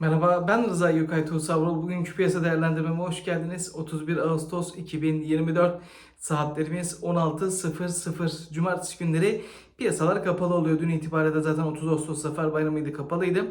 Merhaba ben Rıza Gökay Tuğsavrul. Bugünkü piyasa değerlendirmeme hoş geldiniz. 31 Ağustos 2024 saatlerimiz 16.00 Cumartesi günleri piyasalar kapalı oluyor. Dün itibariyle zaten 30 Ağustos Zafer Bayramı'ydı kapalıydı.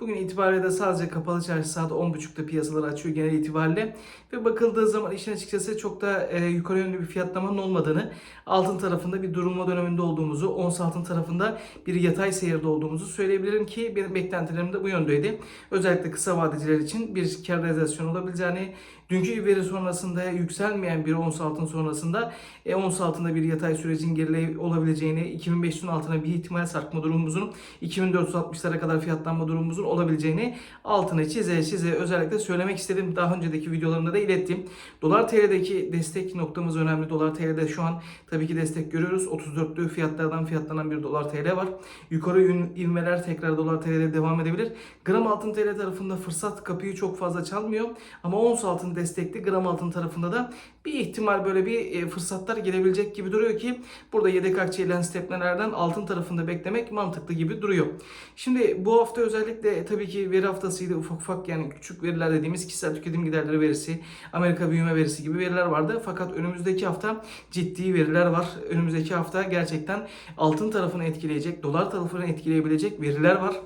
Bugün itibariyle de sadece kapalı çarşı saat 10.30'da piyasaları açıyor genel itibariyle. Ve bakıldığı zaman işin açıkçası çok da e, yukarı yönlü bir fiyatlamanın olmadığını, altın tarafında bir durulma döneminde olduğumuzu, ons altın tarafında bir yatay seyirde olduğumuzu söyleyebilirim ki benim beklentilerim de bu yöndeydi. Özellikle kısa vadeciler için bir kar realizasyonu olabileceğini, dünkü veri sonrasında yükselmeyen bir ons altın sonrasında e, ons altında bir yatay sürecin geriley olabileceğini, 2500'ün altına bir ihtimal sarkma durumumuzun, 2460'lara kadar fiyatlanma durumumuzun olabileceğini altına çize çize özellikle söylemek istedim. Daha önceki videolarımda da ilettim. Dolar TL'deki destek noktamız önemli. Dolar TL'de şu an tabii ki destek görüyoruz. 34'lü fiyatlardan fiyatlanan bir dolar TL var. Yukarı ivmeler tekrar dolar TL'de devam edebilir. Gram altın TL tarafında fırsat kapıyı çok fazla çalmıyor. Ama ons altın destekli gram altın tarafında da bir ihtimal böyle bir e, fırsatlar gelebilecek gibi duruyor ki burada yedek akçe lens tepnelerden altın tarafında beklemek mantıklı gibi duruyor. Şimdi bu hafta özellikle tabii ki veri haftasıydı ufak ufak yani küçük veriler dediğimiz kişisel tüketim giderleri verisi, Amerika büyüme verisi gibi veriler vardı. Fakat önümüzdeki hafta ciddi veriler var. Önümüzdeki hafta gerçekten altın tarafını etkileyecek, dolar tarafını etkileyebilecek veriler var.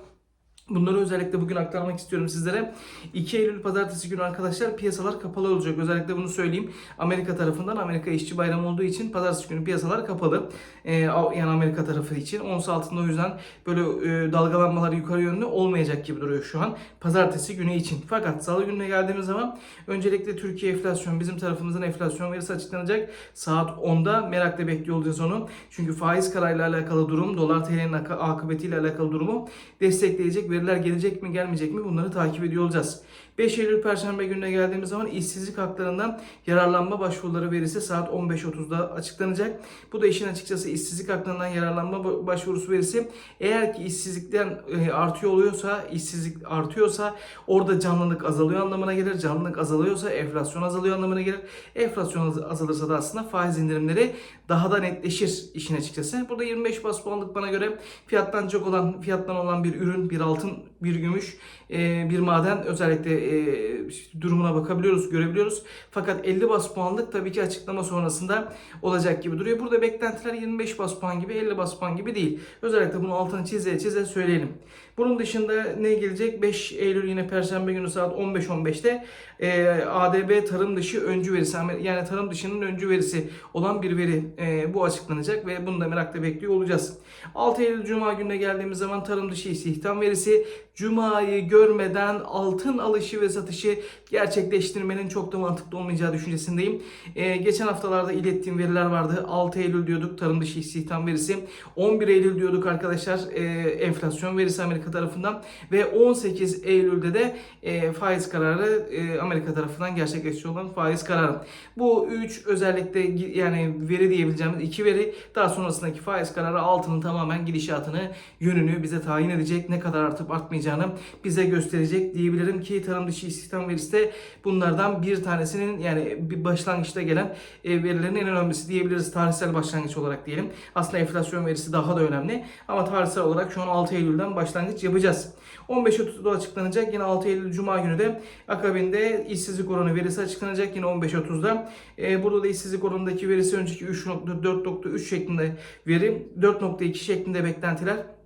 Bunları özellikle bugün aktarmak istiyorum sizlere. 2 Eylül pazartesi günü arkadaşlar piyasalar kapalı olacak. Özellikle bunu söyleyeyim. Amerika tarafından Amerika işçi bayramı olduğu için pazartesi günü piyasalar kapalı. Ee, yani Amerika tarafı için. Ons altında o yüzden böyle e, dalgalanmalar yukarı yönlü olmayacak gibi duruyor şu an. Pazartesi günü için. Fakat salı gününe geldiğimiz zaman öncelikle Türkiye enflasyon bizim tarafımızdan enflasyon verisi açıklanacak. Saat 10'da merakla bekliyor olacağız onu. Çünkü faiz kararıyla alakalı durum, dolar TL'nin ak- akıbetiyle alakalı durumu destekleyecek veriler gelecek mi gelmeyecek mi bunları takip ediyor olacağız. 5 Eylül Perşembe gününe geldiğimiz zaman işsizlik haklarından yararlanma başvuruları verisi saat 15.30'da açıklanacak. Bu da işin açıkçası işsizlik haklarından yararlanma ba- başvurusu verisi eğer ki işsizlikten e, artıyor oluyorsa, işsizlik artıyorsa orada canlılık azalıyor anlamına gelir. Canlılık azalıyorsa enflasyon azalıyor anlamına gelir. Enflasyon az- azalırsa da aslında faiz indirimleri daha da netleşir işin açıkçası. Burada 25 bas puanlık bana göre fiyatlanacak olan, fiyatlan olan bir ürün, bir altın, bir gümüş, e, bir maden özellikle e, durumuna bakabiliyoruz, görebiliyoruz. Fakat 50 bas puanlık tabii ki açıklama sonrasında olacak gibi duruyor. Burada beklentiler 25 bas puan gibi, 50 bas puan gibi değil. Özellikle bunu altını çize çize söyleyelim. Bunun dışında ne gelecek? 5 Eylül yine Perşembe günü saat 15.15'te e, ADB tarım dışı öncü verisi yani tarım dışının öncü verisi olan bir veri e, bu açıklanacak ve bunu da merakla bekliyor olacağız. 6 Eylül Cuma gününe geldiğimiz zaman tarım dışı istihdam verisi Cuma'yı görmeden altın alışı ve satışı gerçekleştirmenin çok da mantıklı olmayacağı düşüncesindeyim. E, geçen haftalarda ilettiğim veriler vardı. 6 Eylül diyorduk tarım dışı istihdam verisi. 11 Eylül diyorduk arkadaşlar e, enflasyon verisi Amerika tarafından ve 18 Eylül'de de e, faiz kararı e, Amerika tarafından gerçekleşecek olan faiz kararı. Bu üç özellikle gi- yani veri diyebileceğimiz iki veri daha sonrasındaki faiz kararı altının tamamen gidişatını, yönünü bize tayin edecek. Ne kadar artıp artmayacağını bize gösterecek diyebilirim ki tarım dışı istihdam verisi de bunlardan bir tanesinin yani bir başlangıçta gelen e, verilerin en önemlisi diyebiliriz tarihsel başlangıç olarak diyelim. Aslında enflasyon verisi daha da önemli ama tarihsel olarak şu an 6 Eylül'den başlangıç yapacağız. 15.30'da açıklanacak. Yine 6 Eylül Cuma günü de akabinde işsizlik oranı verisi açıklanacak. Yine 15.30'da. Ee, burada da işsizlik oranındaki verisi önceki 3.4.3 şeklinde veri. 4.2 şeklinde beklentiler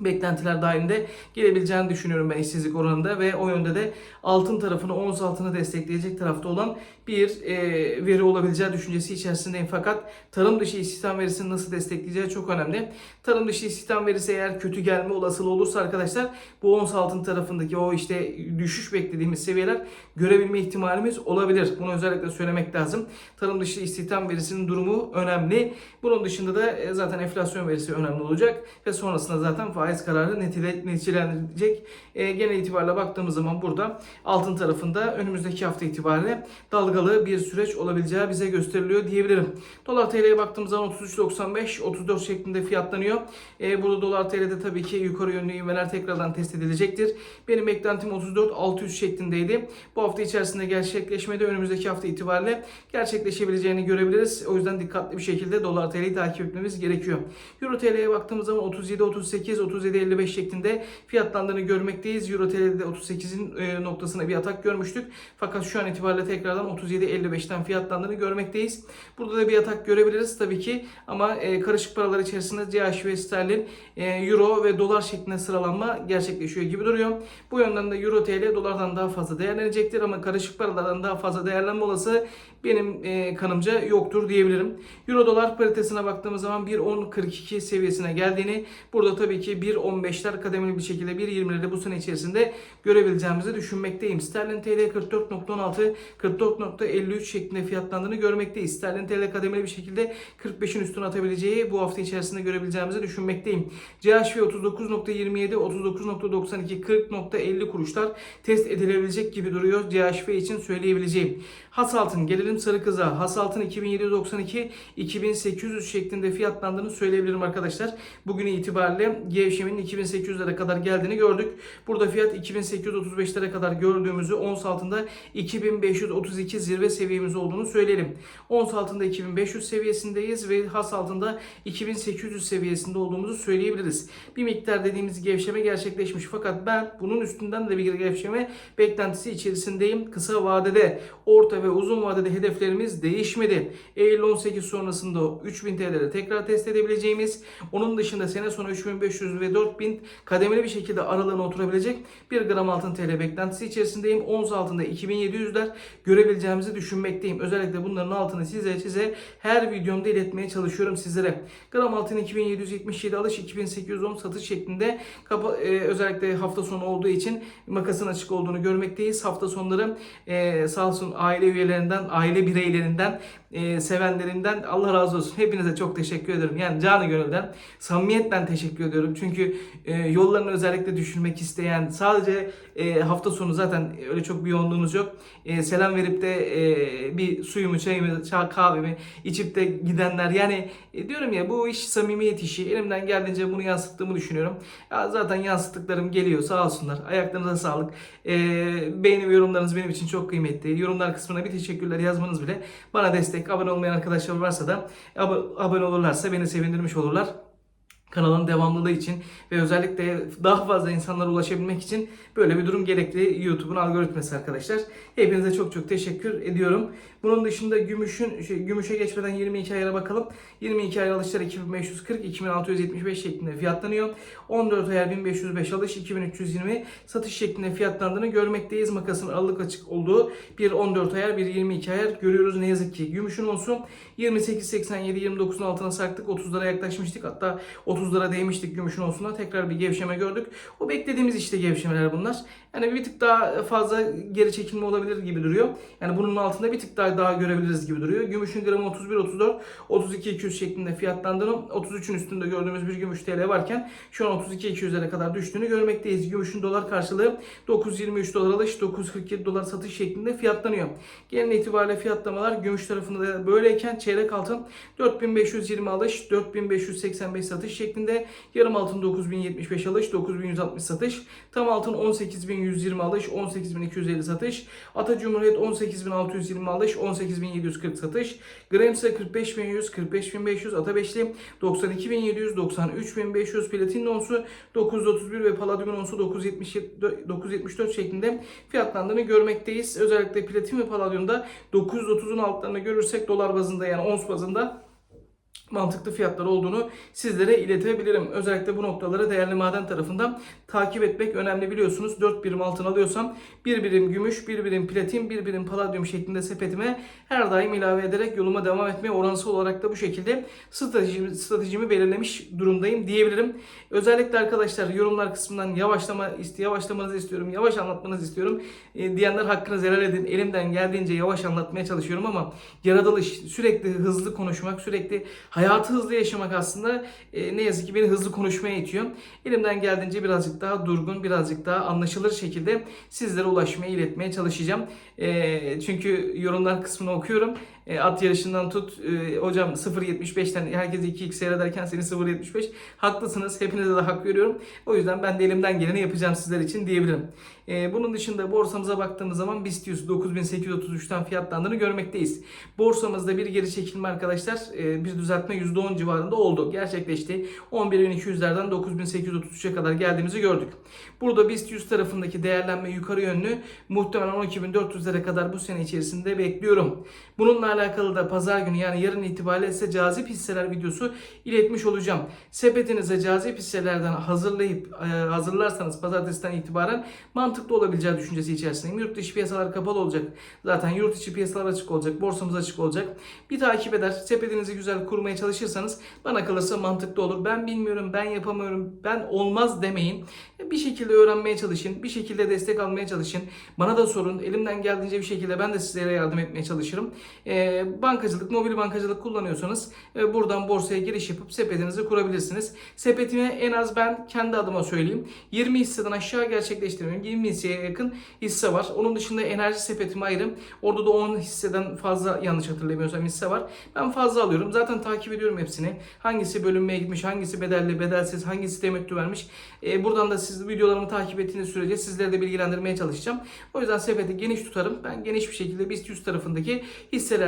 beklentiler dahilinde gelebileceğini düşünüyorum ben işsizlik oranında ve o yönde de altın tarafını, ons altını destekleyecek tarafta olan bir e, veri olabileceği düşüncesi içerisindeyim. Fakat tarım dışı istihdam verisini nasıl destekleyeceği çok önemli. Tarım dışı istihdam verisi eğer kötü gelme olasılığı olursa arkadaşlar bu ons altın tarafındaki o işte düşüş beklediğimiz seviyeler görebilme ihtimalimiz olabilir. Bunu özellikle söylemek lazım. Tarım dışı istihdam verisinin durumu önemli. Bunun dışında da e, zaten enflasyon verisi önemli olacak ve sonrasında zaten kararı netile- neticelenecek. E, genel itibariyle baktığımız zaman burada altın tarafında önümüzdeki hafta itibariyle dalgalı bir süreç olabileceği bize gösteriliyor diyebilirim. Dolar TL'ye baktığımız zaman 33.95 34 şeklinde fiyatlanıyor. E, burada dolar TL'de tabii ki yukarı yönlü ivmeler tekrardan test edilecektir. Benim beklentim 34 600 şeklindeydi. Bu hafta içerisinde gerçekleşmedi. Önümüzdeki hafta itibariyle gerçekleşebileceğini görebiliriz. O yüzden dikkatli bir şekilde dolar TL'yi takip etmemiz gerekiyor. Euro TL'ye baktığımız zaman 37 38 37.55 şeklinde fiyatlandığını görmekteyiz. Euro TL'de 38'in e, noktasına bir atak görmüştük. Fakat şu an itibariyle tekrardan 37.55'ten fiyatlandığını görmekteyiz. Burada da bir atak görebiliriz tabii ki ama e, karışık paralar içerisinde CH ve sterlin, e, euro ve dolar şeklinde sıralanma gerçekleşiyor gibi duruyor. Bu yönden de euro TL dolardan daha fazla değerlenecektir ama karışık paralardan daha fazla değerlenme olası benim e, kanımca yoktur diyebilirim. Euro dolar paritesine baktığımız zaman 1.10.42 seviyesine geldiğini burada tabii ki 1.15'ler kademeli bir şekilde 1.20'leri bu sene içerisinde görebileceğimizi düşünmekteyim. Sterlin TL 44.16 44.53 şeklinde fiyatlandığını görmekteyiz. Sterlin TL kademeli bir şekilde 45'in üstüne atabileceği bu hafta içerisinde görebileceğimizi düşünmekteyim. CHV 39.27 39.92 40.50 kuruşlar test edilebilecek gibi duruyor CHV için söyleyebileceğim. Has altın gelelim sarı kıza. Has altın 2792 2800 şeklinde fiyatlandığını söyleyebilirim arkadaşlar. Bugün itibariyle gevşemenin 2800'lere kadar geldiğini gördük. Burada fiyat 2835'lere kadar gördüğümüzü ons altında 2532 zirve seviyemiz olduğunu söyleyelim. Ons altında 2500 seviyesindeyiz ve has altında 2800 seviyesinde olduğumuzu söyleyebiliriz. Bir miktar dediğimiz gevşeme gerçekleşmiş fakat ben bunun üstünden de bir gevşeme beklentisi içerisindeyim. Kısa vadede, orta ve uzun vadede hedeflerimiz değişmedi. Eylül 18 sonrasında 3000 TL'leri tekrar test edebileceğimiz, onun dışında sene sonu 3500 ve 4000 kademeli bir şekilde aralığına oturabilecek 1 gram altın TL beklentisi içerisindeyim. Ons altında 2700'ler görebileceğimizi düşünmekteyim. Özellikle bunların altını size size her videomda iletmeye çalışıyorum sizlere. Gram altın 2777 alış 2810 satış şeklinde kapa, e, özellikle hafta sonu olduğu için makasın açık olduğunu görmekteyiz. Hafta sonları e, sağ olsun aile üyelerinden, aile bireylerinden, e, sevenlerinden Allah razı olsun. Hepinize çok teşekkür ederim. Yani canı gönülden, samimiyetten teşekkür ediyorum. Çünkü e, yollarını özellikle düşünmek isteyen, sadece e, hafta sonu zaten öyle çok bir yoğunluğunuz yok. E, selam verip de e, bir suyumu, çayımı, çay, kahvemi içip de gidenler. Yani e, diyorum ya bu iş samimiyet işi. Elimden geldiğince bunu yansıttığımı düşünüyorum. Ya zaten yansıttıklarım geliyor sağ olsunlar. Ayaklarınıza sağlık. E, beğeni ve yorumlarınız benim için çok kıymetli. Yorumlar kısmına bir teşekkürler yazmanız bile bana destek. Abone olmayan arkadaşlar varsa da ab- abone olurlarsa beni sevindirmiş olurlar kanalın devamlılığı için ve özellikle daha fazla insanlara ulaşabilmek için böyle bir durum gerekli YouTube'un algoritması arkadaşlar. Hepinize çok çok teşekkür ediyorum. Bunun dışında gümüşün şey, gümüşe geçmeden 22 ayara bakalım. 22 ay alışlar 2540 2675 şeklinde fiyatlanıyor. 14 ayar 1505 alış 2320 satış şeklinde fiyatlandığını görmekteyiz. Makasın aralık açık olduğu bir 14 ayar bir 22 ayar görüyoruz ne yazık ki. Gümüşün olsun 28.87 29'un altına sarktık 30'lara yaklaşmıştık hatta 30'lara değmiştik gümüşün olsuna tekrar bir gevşeme gördük. O beklediğimiz işte gevşemeler bunlar. Yani bir tık daha fazla geri çekilme olabilir gibi duruyor. Yani bunun altında bir tık daha daha görebiliriz gibi duruyor. Gümüşün gramı 31 34 32 200 şeklinde fiyatlandığını 33'ün üstünde gördüğümüz bir gümüş TL varken şu an 32 200'lere kadar düştüğünü görmekteyiz. Gümüşün dolar karşılığı 923 dolar alış 947 dolar satış şeklinde fiyatlanıyor. Genel itibariyle fiyatlamalar gümüş tarafında da böyleyken çeyrek altın 4520 alış 4585 satış şeklinde yarım altın 9075 alış 9160 satış tam altın 18120 alış 18250 satış Ata Cumhuriyet 18620 alış 18740 satış Gremse 45100 45500 Ata Beşli 92700 93500 Platin onsu 931 ve Palladium onsu 977 974 şeklinde fiyatlandığını görmekteyiz. Özellikle platin ve palladiumda 930'un altlarını görürsek dolar bazında yani ons bazında mantıklı fiyatlar olduğunu sizlere iletebilirim. Özellikle bu noktaları değerli maden tarafından takip etmek önemli biliyorsunuz. 4 birim altın alıyorsam 1 birim gümüş, 1 birim platin, 1 birim paladyum şeklinde sepetime her daim ilave ederek yoluma devam etmeye oransal olarak da bu şekilde stratejimi, stratejimi belirlemiş durumdayım diyebilirim. Özellikle arkadaşlar yorumlar kısmından yavaşlama yavaşlamanızı istiyorum, yavaş anlatmanızı istiyorum. E, diyenler hakkınızı helal edin. Elimden geldiğince yavaş anlatmaya çalışıyorum ama yaratılış sürekli hızlı konuşmak, sürekli hayatı hızlı yaşamak aslında e, ne yazık ki beni hızlı konuşmaya itiyor. Elimden geldiğince birazcık daha durgun, birazcık daha anlaşılır şekilde sizlere ulaşmaya, iletmeye çalışacağım. E, çünkü yorumlar kısmını okuyorum. E, at yarışından tut e, hocam 0.75'ten herkes 2x seyrederken seni 0.75 haklısınız. Hepinize de hak veriyorum. O yüzden ben de elimden geleni yapacağım sizler için diyebilirim. E, bunun dışında borsamıza baktığımız zaman BIST 100 9833'ten fiyatlandığını görmekteyiz. Borsamızda bir geri çekilme arkadaşlar e, bir düzeltme %10 civarında oldu. Gerçekleşti. 11.200'lerden 9.833'e kadar geldiğimizi gördük. Burada BIST 100 tarafındaki değerlenme yukarı yönlü muhtemelen 12.400'lere kadar bu sene içerisinde bekliyorum. Bununla alakalı da pazar günü yani yarın itibariyle size cazip hisseler videosu iletmiş olacağım. Sepetinize cazip hisselerden hazırlayıp e, hazırlarsanız pazartesiden itibaren mantıklı olabileceği düşüncesi içerisindeyim. Yurt dışı piyasalar kapalı olacak. Zaten yurt içi piyasalar açık olacak. Borsamız açık olacak. Bir takip eder. Sepetinizi güzel kurmaya çalışırsanız bana kalırsa mantıklı olur. Ben bilmiyorum, ben yapamıyorum, ben olmaz demeyin. Bir şekilde öğrenmeye çalışın. Bir şekilde destek almaya çalışın. Bana da sorun. Elimden geldiğince bir şekilde ben de sizlere yardım etmeye çalışırım. Ee, bankacılık, mobil bankacılık kullanıyorsanız e, buradan borsaya giriş yapıp sepetinizi kurabilirsiniz. Sepetimi en az ben kendi adıma söyleyeyim. 20 hisseden aşağı gerçekleştirmiyorum. 20 hisseye yakın hisse var. Onun dışında enerji sepetimi ayrı. Orada da 10 hisseden fazla yanlış hatırlamıyorsam hisse var. Ben fazla alıyorum. Zaten takip ediyorum hepsini. Hangisi bölünmeye gitmiş, hangisi bedelli, bedelsiz, hangisi temettü vermiş. Ee, buradan da siz videolarımı takip ettiğiniz sürece sizleri de bilgilendirmeye çalışacağım. O yüzden sepeti geniş tutarım. Ben geniş bir şekilde BIST 100 tarafındaki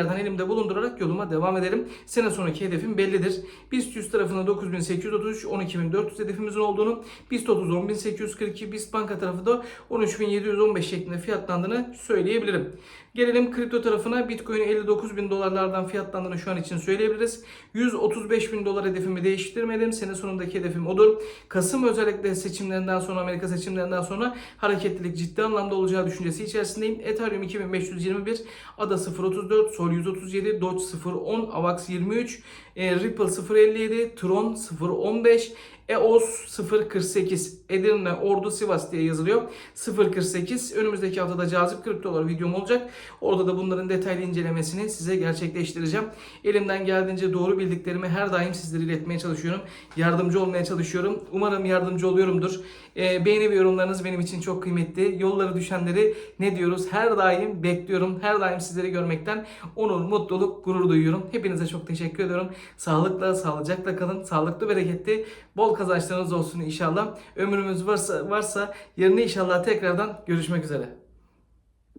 hisselerden elimde bulundurarak yoluma devam ederim. Sene sonraki hedefim bellidir. BIST 100 tarafında 9833, 12400 hedefimizin olduğunu, BIST 30 10842, BIST banka tarafı da 13715 şeklinde fiyatlandığını söyleyebilirim. Gelelim kripto tarafına. Bitcoin 59 bin dolarlardan fiyatlandığını şu an için söyleyebiliriz. 135 bin dolar hedefimi değiştirmedim. Sene sonundaki hedefim odur. Kasım özellikle seçimlerinden sonra, Amerika seçimlerinden sonra hareketlilik ciddi anlamda olacağı düşüncesi içerisindeyim. Ethereum 2521, ADA 034, Sol 137, Doge 010, AVAX 23, e, Ripple 057, Tron 015, EOS 048 Edirne, Ordu, Sivas diye yazılıyor. 048 önümüzdeki haftada cazip kriptolar videom olacak. Orada da bunların detaylı incelemesini size gerçekleştireceğim. Elimden geldiğince doğru bildiklerimi her daim sizlere iletmeye çalışıyorum. Yardımcı olmaya çalışıyorum. Umarım yardımcı oluyorumdur. Ee, beğeni ve yorumlarınız benim için çok kıymetli. Yolları düşenleri ne diyoruz? Her daim bekliyorum. Her daim sizleri görmekten onur, mutluluk, gurur duyuyorum. Hepinize çok teşekkür ediyorum. Sağlıkla, sağlıcakla kalın. Sağlıklı, bereketli, bol kazançlarınız olsun inşallah. Ömrümüz varsa varsa yarın inşallah tekrardan görüşmek üzere.